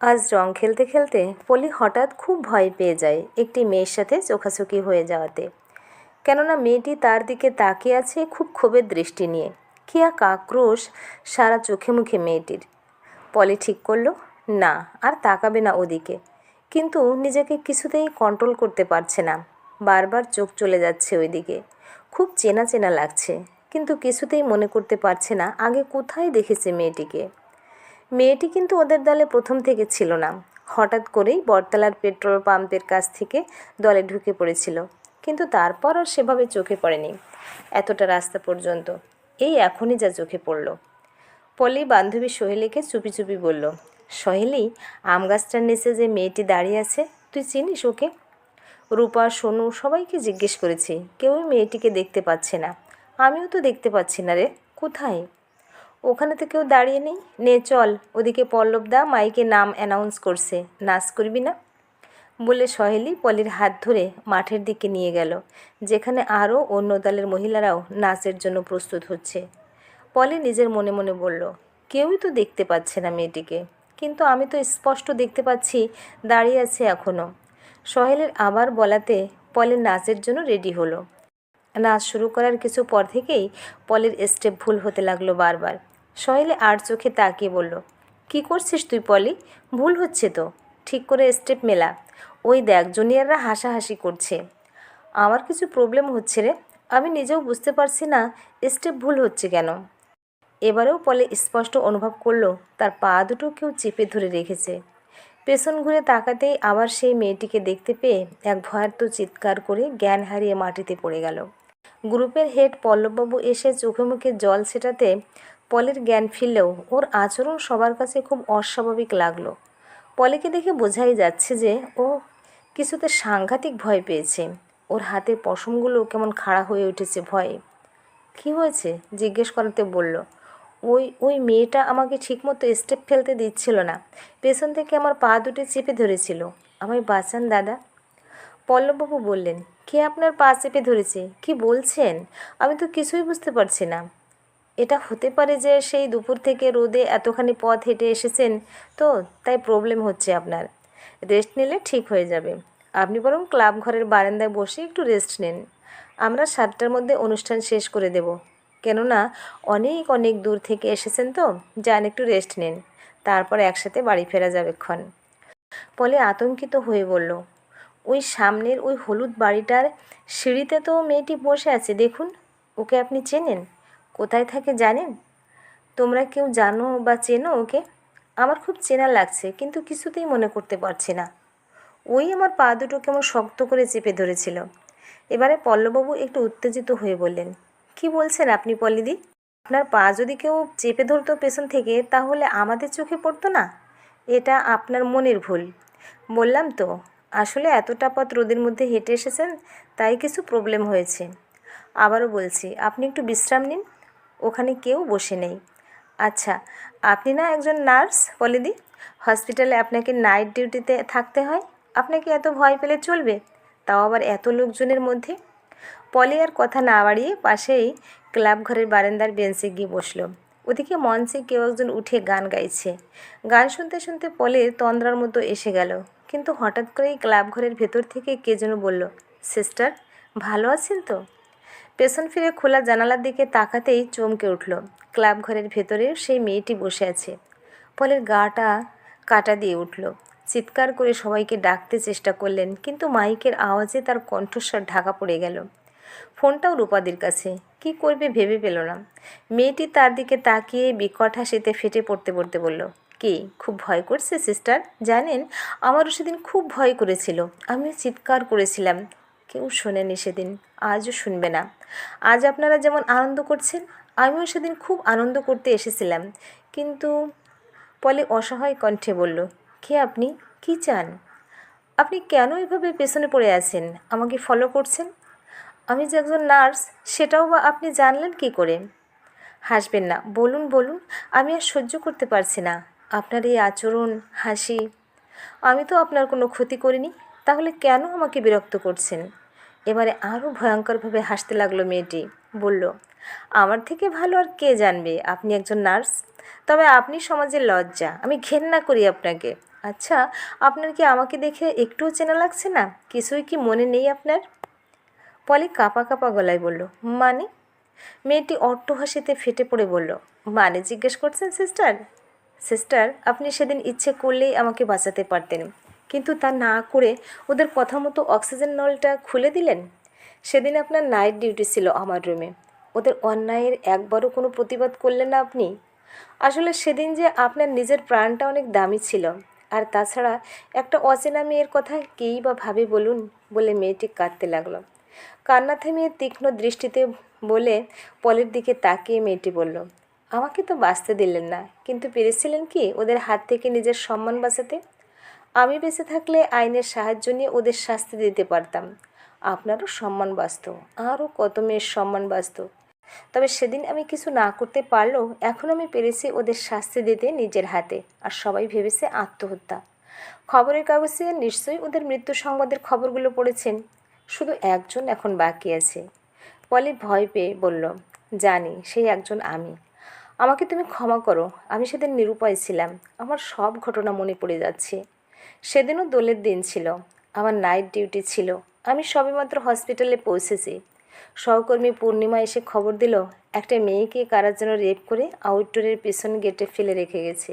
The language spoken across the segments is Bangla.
আজ রং খেলতে খেলতে পলি হঠাৎ খুব ভয় পেয়ে যায় একটি মেয়ের সাথে চোখাচোখি হয়ে যাওয়াতে। কেননা মেয়েটি তার দিকে তাকিয়ে আছে খুব ক্ষোভের দৃষ্টি নিয়ে। কি এক আক্রোশ সারা চোখে মুখে মেয়েটির। পলি ঠিক করল, না, আর তাকাবে না ওদিকে। কিন্তু নিজেকে কিছুতেই কন্ট্রোল করতে পারছে না। বারবার চোখ চলে যাচ্ছে ওইদিকে। খুব চেনা চেনা লাগছে। কিন্তু কিছুতেই মনে করতে পারছে না, আগে কোথায় দেখেছে মেয়েটিকে? মেয়েটি কিন্তু ওদের দলে প্রথম থেকে ছিল না। হঠাৎ করেই বটতলার পেট্রোল পাম্পের কাছ থেকে দলে ঢুকে পড়েছিল। কিন্তু তারপর আর সেভাবে চোখে পড়েনি। এতটা রাস্তা পর্যন্ত। এই এখনই যা চোখে পড়ল। পলি বান্ধবী সোহেলিকে চুপি চুপি বলল, সোহেলি, আম গাছটার নিচে যে মেয়েটি দাঁড়িয়ে আছে, তুই চিনিস ওকে? রূপা, সোনু সবাইকে জিজ্ঞেস করেছি, কেউই মেয়েটিকে দেখতে পাচ্ছে না? আমিও তো দেখতে পাচ্ছি না রে। কোথায়? ওখানে তো কেউ দাঁড়িয়ে নেই। নে চল, ওদিকে পল্লবদা মাইকে নাম অ্যানাউন্স করছে। নাচ করবি না? বলে সহেলি পলির হাত ধরে মাঠের দিকে নিয়ে গেল, যেখানে আরও অন্য দলের মহিলারাও নাচের জন্য প্রস্তুত হচ্ছে। পলি নিজের মনে মনে বলল, কেউই তো দেখতে পাচ্ছে না মেয়েটিকে। কিন্তু আমি তো স্পষ্ট দেখতে পাচ্ছি, দাঁড়িয়ে আছে এখনও সহেলের আবার বলাতে পলের নাচের জন্য রেডি হলো। নাচ শুরু করার কিছু পর থেকেই পলের স্টেপ ভুল হতে লাগল বারবার। সহেলে আর চোখে তাকিয়ে বলল, কি করছিস তুই পলি? ভুল হচ্ছে তো। ঠিক করে স্টেপ মেলা। ওই দেখ, জুনিয়ররা হাসাহাসি করছে। আমার কিছু প্রবলেম হচ্ছে রে। আমি নিজেও বুঝতে পারছি না স্টেপ ভুল হচ্ছে কেন। এবারেও পলে স্পষ্ট অনুভব করল, তার পা দুটো কেউ চেপে ধরে রেখেছে। পেছন ঘুরে তাকাতেই আবার সেই মেয়েটিকে দেখতে পেয়ে এক ভয়ার্ত চিৎকার করে জ্ঞান হারিয়ে মাটিতে পড়ে গেল। গ্রুপের হেড পল্লববাবু এসে চোখে মুখে জল ছেটাতে পলের জ্ঞান ফিরলেও ওর আচরণ সবার কাছে খুব অস্বাভাবিক লাগল। পলেকে দেখে বোঝাই যাচ্ছে যে ও কিছুতে সাংঘাতিক ভয় পেয়েছে। ওর হাতের পশমগুলো কেমন খাড়া হয়ে উঠেছে ভয়ে। কী হয়েছে? জিজ্ঞেস করাতে বলল, ওই ওই মেয়েটা আমাকে ঠিকমতো স্টেপ ফেলতে দিচ্ছিল না। পেছন থেকে আমার পা দুটো চেপে ধরেছিল। আমায় বাঁচান দাদা। পল্লববাবু বললেন, কে আপনার পা চেপে ধরেছে? কি বলছেন? আমি তো কিছুই বুঝতে পারছি না। এটা হতে পারে যে সেই দুপুর থেকে রোদে এতখানি পথ হেঁটে এসেছেন, তো তাই প্রবলেম হচ্ছে আপনার। রেস্ট নিলে ঠিক হয়ে যাবে। আপনি বরং ক্লাব ঘরের বারান্দায় বসে একটু রেস্ট নিন। আমরা সাতটার মধ্যে অনুষ্ঠান শেষ করে দেব। কেননা অনেক অনেক দূর থেকে এসেছেন তো, যান একটু রেস্ট নিন। তারপর একসাথে বাড়ি ফেরা যাবে ক্ষণ। পলে আতঙ্কিত হয়ে বলল, ওই সামনের ওই হলুদ বাড়িটার সিঁড়িতে তো মেয়েটি বসে আছে, দেখুন, ওকে আপনি চেনেন? কোথায় থাকে জানেন? তোমরা কেউ জানো বা চেনো ওকে? আমার খুব চেনা লাগছে, কিন্তু কিছুতেই মনে করতে পারছি না। ওই আমার পা দুটো কেমন শক্ত করে চেপে ধরেছিল। এবারে পল্লববাবু একটু উত্তেজিত হয়ে বললেন, কি বলছেন আপনি পল্লিদি? আপনার পা যদি কেউ চেপে ধরতো পেছন থেকে, তাহলে আমাদের চোখে পড়তো না? এটা আপনার মনের ভুল। বললাম তো, আসলে এতটা পথ রোদের মধ্যে হেঁটে এসেছেন, তাই কিছু প্রবলেম হয়েছে। আবারও বলছি, আপনি একটু বিশ্রাম নিন। ওখানে কেউ বসে নেই। আচ্ছা আপনি না একজন নার্স পলিদি হসপিটালে আপনাকে নাইট ডিউটিতে থাকতে হয়। আপনাকে এত ভয় পেলে চলবে? তাও আবার এত লোকজনের মধ্যে? পলি আর কথা না বাড়িয়ে পাশেই ক্লাব ঘরের বারান্দার বেঞ্চে গিয়ে বসল। ওদিকে মঞ্চে কেউ একজন উঠে গান গাইছে। গান শুনতে শুনতে পলের তন্দ্রার মতো এসে গেল। কিন্তু হঠাৎ করেই ক্লাব ঘরের ভেতর থেকে কে যেন বলল, সিস্টার, ভালো আছেন তো? পেছন ফিরে খোলা জানালার দিকে তাকাতেই চমকে উঠল। ক্লাব ঘরের ভেতরে সেই মেয়েটি বসে আছে। পলের গাটা কাটা দিয়ে উঠল। চিৎকার করে সবাইকে ডাকতে চেষ্টা করলেন, কিন্তু মাইকের আওয়াজে তার কণ্ঠস্বর ঢাকা পড়ে গেল। ফোনটাও রূপাদির কাছে। কি করবে ভেবে পেল না। মেয়েটি তার দিকে তাকিয়ে বিকট হাসিতে ফেটে পড়তে পড়তে বলল, কি, খুব ভয় করছে, সিস্টার? জানেন, আমারও সেদিন খুব ভয় করেছিল। আমিও চিৎকার করেছিলাম। কেউ শোনেনি সেদিন, আজও শুনবে না। আজ আপনারা যেমন আনন্দ করছেন, আমিও সেদিন খুব আনন্দ করতে এসেছিলাম। কিন্তু পলে অসহায় কণ্ঠে বলল, কে আপনি? কি চান? আপনি কেন এভাবে পেছনে পড়ে আছেন? আমাকে ফলো করছেন? আমি যে একজন নার্স সেটাও বা আপনি জানলেন কি করে? হাসবেন না, বলুন বলুন, আমি আর সহ্য করতে পারছি না। আপনার এই আচরণ, হাসি, আমি তো আপনার কোনো ক্ষতি করিনি। তাহলে কেন আমাকে বিরক্ত করছেন? এবারে আরও ভয়ঙ্করভাবে হাসতে লাগল মেয়েটি। বলল, আমার থেকে ভালো আর কে জানবে? আপনি একজন নার্স। তবে আপনি সমাজের লজ্জা। আমি ঘেন্না করি আপনাকে। আচ্ছা আপনার কি আমাকে দেখে একটুও চেনা লাগছে না? কিছুই কি মনে নেই আপনার? পলি কাপা কাপা গলায় বলল মানে? মেয়েটি অট্টহাসিতে ফেটে পড়ে বলল মানে জিজ্ঞেস করছেন, সিস্টার? সিস্টার, আপনি সেদিন ইচ্ছে করলেই আমাকে বাঁচাতে পারতেন। কিন্তু তা না করে ওদের কথা মতো অক্সিজেন নলটা খুলে দিলেন? সেদিন আপনার নাইট ডিউটি ছিল আমার রুমে। ওদের অন্যায়ের একবারও কোনো প্রতিবাদ করলেন না আপনি? আসলে সেদিন যে আপনার নিজের প্রাণটা অনেক দামি ছিল। আর তাছাড়া একটা অচেনা মেয়ের কথা কেই বা ভাবে বলুন বলে মেয়েটি কাঁদতে লাগল। কান্না থামিয়ে তীক্ষ্ণ দৃষ্টিতে বলে পলের দিকে তাকিয়ে মেয়েটি বলল, আমাকে তো বাঁচতে দিলেন না, কিন্তু পেরেছিলেন কি ওদের হাত থেকে নিজের সম্মান বাঁচাতে? আমি বেঁচে থাকলে আইনের সাহায্য নিয়ে ওদের শাস্তি দিতে পারতাম। আপনারও সম্মান বাঁচত, আরও কত মেয়ের সম্মান বাঁচত। তবে সেদিন আমি কিছু না করতে পারলেও এখন আমি পেরেছি ওদের শাস্তি দিতে নিজের হাতে, আর সবাই ভেবেছে আত্মহত্যা। খবরের কাগজে নিশ্চয়ই ওদের মৃত্যু সংবাদের খবরগুলো পড়েছেন। শুধু একজন এখন বাকি আছে। পলি ভয় পেয়ে বলল, জানি, সেই একজন আমি। আমাকে তুমি ক্ষমা করো, আমি সেদিন নিরুপায় ছিলাম। আমার সব ঘটনা মনে পড়ে যাচ্ছে। সেদিনও দোলের দিন ছিল। আমার নাইট ডিউটি ছিল। আমি সবেমাত্র হসপিটালে পৌঁছেছি। সহকর্মী পূর্ণিমা এসে খবর দিল, একটা মেয়েকে কারার জন্য রেপ করে আউটডোরের পেছন গেটে ফেলে রেখে গেছে।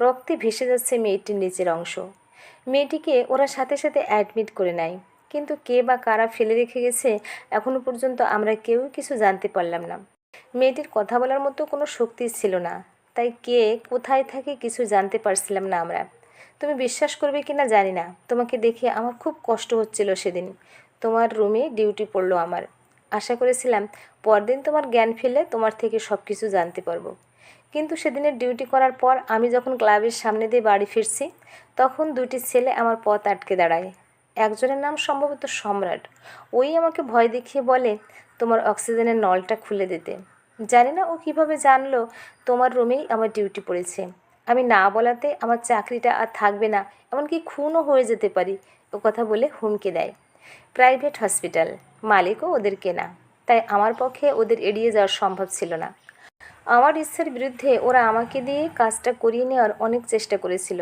রক্তে ভেসে যাচ্ছে মেয়েটির নিচের অংশ। মেয়েটিকে ওরা সাথে সাথে অ্যাডমিট করে নেয়। কিন্তু কে বা কারা ফেলে রেখে গেছে এখনও পর্যন্ত আমরা কেউই কিছু জানতে পারলাম না। মেয়েটির কথা বলার মতো কোনো শক্তি ছিল না। তাই কে, কোথায় থাকে কিছু জানতে পারছিলাম না আমরা। তুমি বিশ্বাস করবে কি না জানি না। তোমাকে দেখে আমার খুব কষ্ট হচ্ছিল সেদিন। তোমার রুমে ডিউটি পড়ল আমার। আশা করেছিলাম পরদিন তোমার জ্ঞান ফিরলে তোমার থেকে সব কিছু জানতে পারব। কিন্তু সেদিনের ডিউটি করার পর আমি যখন ক্লাবের সামনে দিয়ে বাড়ি ফিরছি, তখন দুটি ছেলে আমার পথ আটকে দাঁড়ায়। একজনের নাম সম্ভবত সম্রাট। ওই আমাকে ভয় দেখিয়ে বলে, তোমার অক্সিজেনের নলটা খুলে দিতে। জানি না ও কীভাবে জানলো তোমার রুমেই আমার ডিউটি পড়েছে। আমি না বলাতে আমার চাকরিটা আর থাকবে না, এমনকি খুনও হয়ে যেতে পারি, ও কথা বলে হুমকি দেয়। প্রাইভেট হসপিটাল, মালিকও ওদের কেনা, তাই আমার পক্ষে ওদের এড়িয়ে যাওয়া সম্ভব ছিল না। আমার ইচ্ছার বিরুদ্ধে ওরা আমাকে দিয়ে কাজটা করিয়ে নেওয়ার অনেক চেষ্টা করেছিল,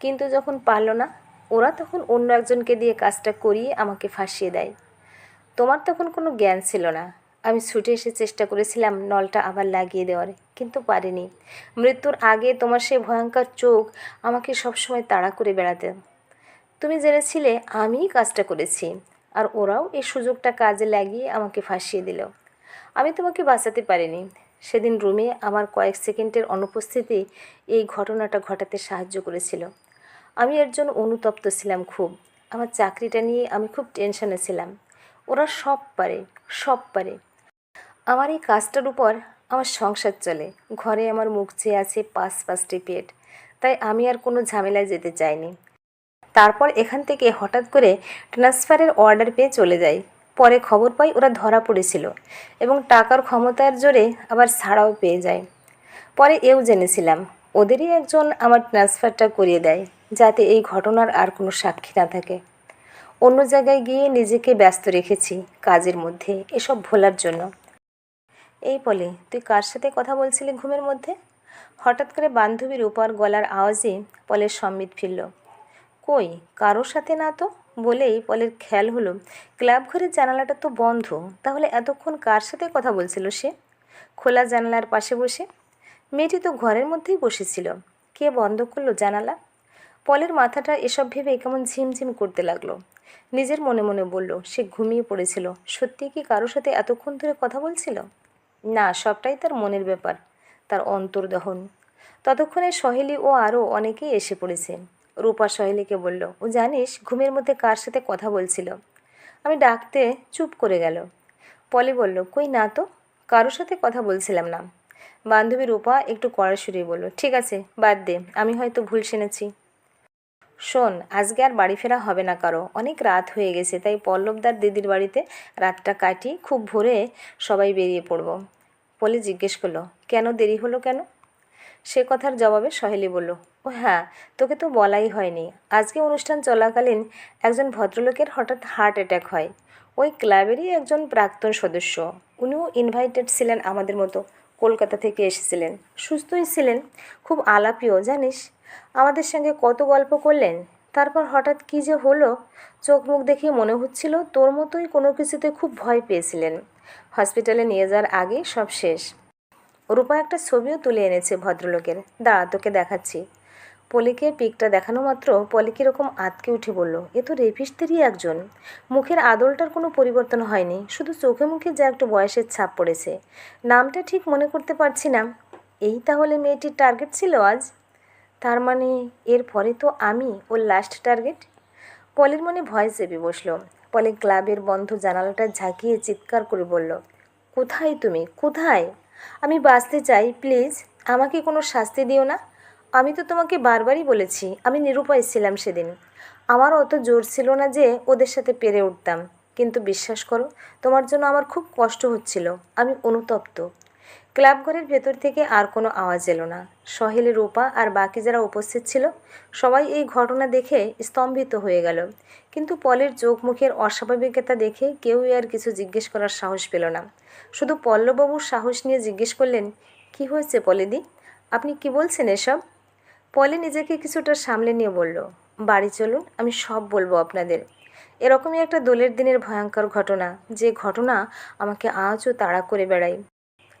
কিন্তু যখন পারল না, ওরা তখন অন্য একজনকে দিয়ে কাজটা করিয়ে আমাকে ফাঁসিয়ে দেয়। তোমার তখন কোনো জ্ঞান ছিল না আমি ছুটে এসে চেষ্টা করেছিলাম নলটা আবার লাগিয়ে দেওয়ার, কিন্তু পারিনি। মৃত্যুর আগে তোমার সেই ভয়ঙ্কর চোখ আমাকে সবসময় তাড়া করে বেড়াতে। তুমি জেনেছিলে আমিই কাজটা করেছি, আর ওরাও এই সুযোগটা কাজে লাগিয়ে আমাকে ফাঁসিয়ে দিল। আমি তোমাকে বাঁচাতে পারিনি। সেদিন রুমে আমার কয়েক সেকেন্ডের অনুপস্থিতি এই ঘটনাটা ঘটাতে সাহায্য করেছিল। আমি এর জন্য অনুতপ্ত ছিলাম খুব। আমার চাকরিটা নিয়ে আমি খুব টেনশনে ছিলাম। ওরা সব পারে সব পারে। আমার এই কাজটার উপর আমার সংসার চলে। ঘরে আমার মুখ চেয়ে আছে পাঁচ পাঁচটি পেট। তাই আমি আর কোনো ঝামেলায় যেতে চাইনি। তারপর এখান থেকে হঠাৎ করে ট্রান্সফারের অর্ডার পেয়ে চলে যাই। পরে খবর পাই ওরা ধরা পড়েছিল এবং টাকার ক্ষমতার জোরে আবার ছাড়াও পেয়ে যায়। পরে এও জেনেছিলাম, ওদেরই একজন আমার ট্রান্সফারটা করিয়ে দেয়, যাতে এই ঘটনার আর কোনো সাক্ষী না থাকে। অন্য জায়গায় গিয়ে নিজেকে ব্যস্ত রেখেছি কাজের মধ্যে এসব ভোলার জন্য। এই বলে তুই কার সাথে কথা বলছিলি ঘুমের মধ্যে? হঠাৎ করে বান্ধবীর উপর গলার আওয়াজে পলের সম্মিত ফিরল। কই, কারোর সাথে না তো? বলেই পলের খেয়াল হলো, ক্লাব ঘরের জানালাটা তো বন্ধ, তাহলে এতক্ষণ কার সাথে কথা বলছিল সে? খোলা জানালার পাশে বসে, মেয়েটি তো ঘরের মধ্যেই বসেছিল, কে বন্ধ করল জানালা? পলের মাথাটা এসব ভেবে কেমন ঝিমঝিম করতে লাগল। নিজের মনে মনে বলল, সে ঘুমিয়ে পড়েছিল, সত্যি কি কারোর সাথে এতক্ষণ ধরে কথা বলছিল? না, সবটাই তার মনের ব্যাপার, তার অন্তর্দহন। ততক্ষণে সহেলি ও আরও অনেকেই এসে পড়েছে। রূপা সহেলিকে বলল, ও জানিস, ঘুমের মধ্যে কার সাথে কথা বলছিল? আমি ডাকতে চুপ করে গেল। পলি বলল, কই না তো, কারোর সাথে কথা বলছিলাম না। বান্ধবী রূপা একটু কড়া সুরে বলল, ঠিক আছে, বাদ দে, আমি হয়তো ভুল শুনেছি। শোন, আজকে আর বাড়ি ফেরা হবে না কারও। অনেক রাত হয়ে গেছে, তাই পল্লবদার দিদির বাড়িতে রাতটা কাটিয়ে খুব ভোরে সবাই বেরিয়ে পড়ব। পলি জিজ্ঞেস করল, কেন দেরি হলো কেন? সে কথার জবাবে সহেলি বলল, ও হ্যাঁ তোকে তো বলাই হয়নি। আজকে অনুষ্ঠান চলাকালীন একজন ভদ্রলোকের হঠাৎ হার্ট অ্যাটাক হয়। ওই ক্লাবেরই একজন প্রাক্তন সদস্য। উনিও ইনভাইটেড ছিলেন আমাদের মতো কলকাতা থেকে এসেছিলেন। সুস্থই ছিলেন, খুব আলাপিও জানিস? আমাদের সঙ্গে কত গল্প করলেন? তারপর হঠাৎ কী যে হলো? চোখ মুখ দেখে মনে হচ্ছিল তোর মতোই কোনো কিছুতে খুব ভয় পেয়েছিলেন। হসপিটালে নিয়ে যাওয়ার আগে সব শেষ। রূপা একটা ছবিও তুলে এনেছে ভদ্রলোকের। দাঁড়া, তোকে দেখাচ্ছি। পলিকে পিকটা দেখানো মাত্র পলি কীরকম আতকে উঠে বলল, এ তো রেপিস্টেরই একজন। মুখের আদলটার কোনো পরিবর্তন হয়নি, শুধু চোখে মুখে যা একটু বয়সের ছাপ পড়েছে। নামটা ঠিক মনে করতে পারছি না। এই তাহলে মেয়েটির টার্গেট ছিল আজ? তার মানে এর পরে তো আমি ওর লাস্ট টার্গেট পলির মনে ভয় চেপে বসল। পলি ক্লাবের বন্ধ জানালাটা ঝাঁকিয়ে চিৎকার করে বলল, কোথায় তুমি? কোথায়? আমি বাঁচতে চাই প্লিজ আমাকে কোনো শাস্তি দিও না। আমি তো তোমাকে বারবারই বলেছি, আমি নিরুপায় ছিলাম সেদিন। আমার অত জোর ছিল না যে ওদের সাথে পেরে উঠতাম। কিন্তু বিশ্বাস করো, তোমার জন্য আমার খুব কষ্ট হচ্ছিল। আমি অনুতপ্ত। ক্লাব ঘরের ভেতর থেকে আর কোনো আওয়াজ এলো না। সহেলি, রূপা আর বাকি যারা উপস্থিত ছিল, সবাই এই ঘটনা দেখে স্তম্ভিত হয়ে গেল। কিন্তু পলের চোখ মুখের অস্বাভাবিকতা দেখে কেউই আর কিছু জিজ্ঞেস করার সাহস পেল না। শুধু পল্লববাবুর সাহস নিয়ে জিজ্ঞেস করলেন, কি হয়েছে পলিদি? আপনি কি বলছেন এসব? পলে নিজেকে কিছুটা সামলে নিয়ে বলল, বাড়ি চলুন, আমি সব বলব আপনাদের। এরকমই একটা দোলের দিনের ভয়ঙ্কর ঘটনা। যে ঘটনা আমাকে আজও তাড়া করে বেড়ায়।